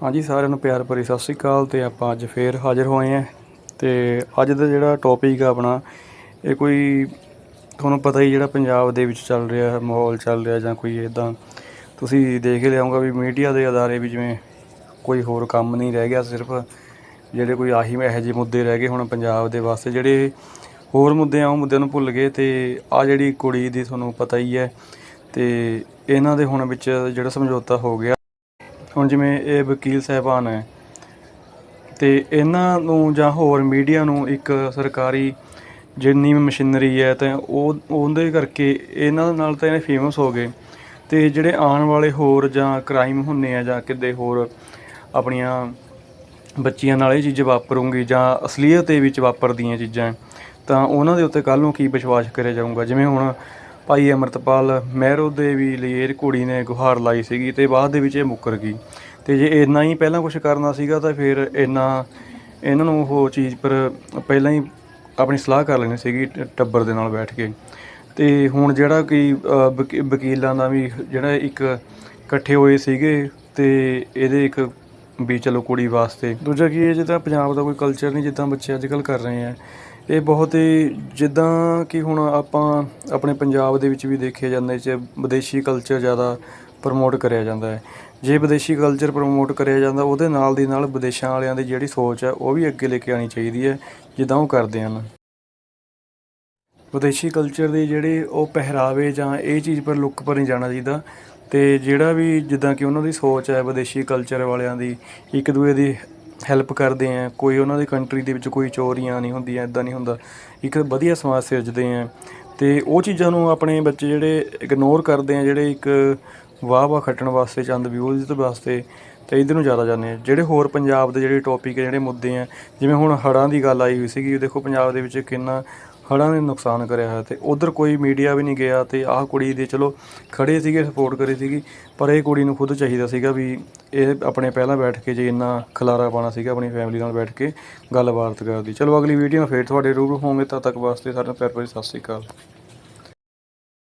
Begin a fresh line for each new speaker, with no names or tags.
ਹਾਂਜੀ, ਸਾਰਿਆਂ ਨੂੰ ਪਿਆਰ ਭਰੀ ਸਤਿ ਸ੍ਰੀ ਅਕਾਲ ਤੇ ਆਪਾਂ ਅੱਜ ਫੇਰ ਹਾਜ਼ਰ ਹੋਏ ਆਂ ਤੇ ਅੱਜ ਦਾ ਜਿਹੜਾ ਟੌਪਿਕ ਆ ਆਪਣਾ, ਇਹ ਕੋਈ ਤੁਹਾਨੂੰ ਪਤਾ ਹੀ ਜਿਹੜਾ ਪੰਜਾਬ ਦੇ ਵਿੱਚ ਚੱਲ ਰਿਹਾ, ਮਾਹੌਲ ਚੱਲ ਰਿਹਾ ਜਾਂ ਕੋਈ ਇਦਾਂ ਤੁਸੀਂ ਦੇਖ ਹੀ ਲਿਆਉਂਗਾ ਵੀ ਮੀਡੀਆ ਦੇ ਅਦਾਰੇ ਵੀ ਜਿਵੇਂ ਕੋਈ ਹੋਰ ਕੰਮ ਨਹੀਂ ਰਹਿ ਗਿਆ ਸਿਰਫ, ਜਿਹੜੇ ਕੋਈ ਆਹੀ ਇਹੋ ਜਿਹੇ ਮੁੱਦੇ ਰਹਿ ਗਏ ਹੁਣ ਪੰਜਾਬ ਦੇ ਵਾਸਤੇ, ਜਿਹੜੇ ਹੋਰ ਮੁੱਦੇ ਆ ਉਹ ਮੁੱਦਿਆਂ ਨੂੰ ਭੁੱਲ ਗਏ ਤੇ ਆ ਜਿਹੜੀ ਕੁੜੀ ਦੀ ਤੁਹਾਨੂੰ ਪਤਾ ਹੀ ਹੈ ਤੇ ਇਹਨਾਂ ਦੇ ਹੁਣ ਵਿੱਚ ਜਿਹੜਾ ਸਮਝੌਤਾ ਹੋ ਗਿਆ। ਹੁਣ ਜਿਵੇਂ ਇਹ ਵਕੀਲ ਸਾਹਿਬਾਨ ਹੈ, ਤੇ ਇਹਨਾਂ ਨੂੰ ਜਾਂ ਹੋਰ ਮੀਡੀਆ ਨੂੰ ਇੱਕ ਸਰਕਾਰੀ ਜਿੰਨੀ ਵੀ ਮਸ਼ੀਨਰੀ ਹੈ ਤਾਂ ਉਹ, ਉਹਦੇ ਕਰਕੇ ਇਹਨਾਂ ਨਾਲ ਤਾਂ ਇਹ ਫੇਮਸ ਹੋ ਗਏ। ਤੇ ਜਿਹੜੇ ਆਉਣ ਵਾਲੇ ਹੋਰ ਜਾਂ ਕ੍ਰਾਈਮ ਹੁੰਨੇ ਆ ਜਾਂ ਕਿਤੇ ਹੋਰ ਆਪਣੀਆਂ ਬੱਚੀਆਂ ਨਾਲ ਇਹ ਚੀਜ਼ਾਂ ਵਾਪਰੂਗੀ ਜਾਂ ਅਸਲੀਅਤ ਦੇ ਵਿੱਚ ਵਾਪਰਦੀਆਂ ਚੀਜ਼ਾਂ, ਤਾਂ ਉਹਨਾਂ ਦੇ ਉੱਤੇ ਕੱਲ ਨੂੰ ਕੀ ਵਿਸ਼ਵਾਸ ਕਰਿਆ ਜਾਊਗਾ? ਜਿਵੇਂ ਹੁਣ ਭਾਈ ਅਮਰਤਪਾਲ ਮਹਿਰੋ ਦੇ ਵੀ ਲਈ ਇਹ ਕੁੜੀ ਨੇ ਗੁਹਾਰ ਲਾਈ ਸੀਗੀ ਤੇ ਬਾਅਦ ਦੇ ਵਿੱਚ ਇਹ ਮੁੱਕਰ ਗਈ। ਤੇ ਜੇ ਇੰਨਾ ਹੀ ਪਹਿਲਾਂ ਕੁਝ ਕਰਨਾ ਸੀਗਾ ਤਾਂ ਫਿਰ ਇੰਨਾ, ਇਹਨਾਂ ਨੂੰ ਉਹ ਚੀਜ਼ ਪਰ ਪਹਿਲਾਂ ਹੀ ਆਪਣੀ ਸਲਾਹ ਕਰ ਲੈਣੀ ਸੀਗੀ ਟ- ਟੱਬਰ ਦੇ ਨਾਲ ਬੈਠ ਕੇ। ਤੇ ਹੁਣ ਜਿਹੜਾ ਕਿ ਵਕੀਲਾਂ ਦਾ ਵੀ ਜਿਹੜਾ ਇੱਕ ਇਕੱਠੇ ਹੋਏ ਸੀਗੇ ਤੇ ਇਹਦੇ ਇੱਕ ਵੀ ਚਲੋ ਕੁੜੀ ਵਾਸਤੇ। ਦੂਜਾ ਕੀ ਹੈ, ਜਿੱਦਾਂ ਪੰਜਾਬ ਦਾ ਕੋਈ ਕਲਚਰ ਨਹੀਂ ਜਿੱਦਾਂ ਬੱਚੇ ਅੱਜ ਕੱਲ੍ਹ ਕਰ ਰਹੇ ਆ ਇਹ ਬਹੁਤ ਹੀ ਜਿੱਦਾਂ ਕਿ ਹੁਣ ਆਪਾਂ ਆਪਣੇ ਪੰਜਾਬ ਦੇ ਵਿੱਚ ਵੀ ਦੇਖਿਆ ਜਾਂਦਾ ਚ ਵਿਦੇਸ਼ੀ ਕਲਚਰ ਜ਼ਿਆਦਾ ਪ੍ਰਮੋਟ ਕਰਿਆ ਜਾਂਦਾ ਹੈ। ਜੇ ਵਿਦੇਸ਼ੀ ਕਲਚਰ ਪ੍ਰਮੋਟ ਕਰਿਆ ਜਾਂਦਾ, ਉਹਦੇ ਨਾਲ ਦੀ ਨਾਲ ਵਿਦੇਸ਼ਾਂ ਵਾਲਿਆਂ ਦੀ ਜਿਹੜੀ ਸੋਚ ਹੈ, ਉਹ ਵੀ ਅੱਗੇ ਲੈ ਕੇ ਆਣੀ ਚਾਹੀਦੀ ਹੈ, ਜਿੱਦਾਂ ਉਹ ਕਰਦੇ ਹਨ। ਵਿਦੇਸ਼ੀ ਕਲਚਰ ਦੀ ਜਿਹੜੀ ਉਹ ਪਹਿਰਾਵੇ ਜਾਂ ਇਹ ਚੀਜ਼ ਪਰ ਲੁੱਕ ਪਰ ਨਹੀਂ ਜਾਣਾ ਚਾਹੀਦਾ। ਤੇ ਜਿਹੜਾ ਵੀ ਜਿੱਦਾਂ ਕਿ ਉਹਨਾਂ ਦੀ ਸੋਚ ਹੈ, ਵਿਦੇਸ਼ੀ ਕਲਚਰ ਵਾਲਿਆਂ ਦੀ, ਇੱਕ ਦੂਏ ਦੀ ਹੈਲਪ ਕਰਦੇ ਆ, ਕੋਈ ਉਹਨਾਂ ਦੀ ਕੰਟਰੀ ਦੇ ਵਿੱਚ ਕੋਈ ਚੋਰੀਆਂ ਨਹੀਂ ਹੁੰਦੀਆਂ ਇਦਾਂ ਨਹੀਂ ਹੁੰਦਾ। ਇੱਕ ਵਧੀਆ ਸਮਾਜ ਸਿਰਜਦੇ ਆ। ਤੇ ਉਹ ਚੀਜ਼ਾਂ ਨੂੰ ਆਪਣੇ ਬੱਚੇ ਜਿਹੜੇ ਇਗਨੋਰ ਕਰਦੇ ਆ, ਜਿਹੜੇ ਇੱਕ ਵਾਹ ਵਾਹ ਖੱਟਣ ਵਾਸਤੇ ਚੰਦ ਵਿਊਜ਼ ਦੇ ਵਾਸਤੇ, ਤੇ ਇਧਰ ਨੂੰ ਜ਼ਿਆਦਾ ਜਾਂਦੇ ਆ। ਜਿਹੜੇ ਹੋਰ ਪੰਜਾਬ ਦੇ ਜਿਹੜੇ ਟੌਪਿਕ ਹੈ ਜਿਹੜੇ ਮੁੱਦੇ ਆ, ਜਿਵੇਂ ਹੁਣ ਹੜ੍ਹਾਂ ਦੀ ਗੱਲ ਆਈ ਹੋਈ ਸੀਗੀ, ਦੇਖੋ ਪੰਜਾਬ ਦੇ ਵਿੱਚ ਕਿੰਨਾ ਹੜ੍ਹਾਂ ਨੇ ਨੁਕਸਾਨ ਕਰਿਆ ਹੈ ਤੇ ਉਧਰ ਕੋਈ ਮੀਡੀਆ ਵੀ ਨਹੀਂ ਗਿਆ ਤੇ ਆਹ ਕੁੜੀ ਦੇ ਚਲੋ ਖੜੇ ਸੀਗੇ ਸਪੋਰਟ ਕਰੀ ਸੀਗੀ, ਪਰ ਇਹ ਕੁੜੀ ਨੂੰ ਖੁਦ ਚਾਹੀਦਾ ਸੀਗਾ ਵੀ ਇਹ ਆਪਣੇ ਪਹਿਲਾਂ ਬੈਠ ਕੇ ਜੇ ਇੰਨਾ ਖਲਾਰਾ ਪਾਣਾ ਸੀਗਾ ਆਪਣੀ ਫੈਮਿਲੀ ਨਾਲ ਬੈਠ ਕੇ ਗੱਲਬਾਤ ਕਰਦੀ। ਚਲੋ ਅਗਲੀ ਵੀਡੀਓ ਫੇਰ ਤੁਹਾਡੇ ਰੂਬਰੂ ਹੋਵਾਂਗੇ, ਤਦ ਤੱਕ ਵਾਸਤੇ ਸਾਰਿਆਂ ਨੂੰ ਪਿਆਰ ਭਰੀ ਸਤਿ ਸ਼੍ਰੀ ਅਕਾਲ।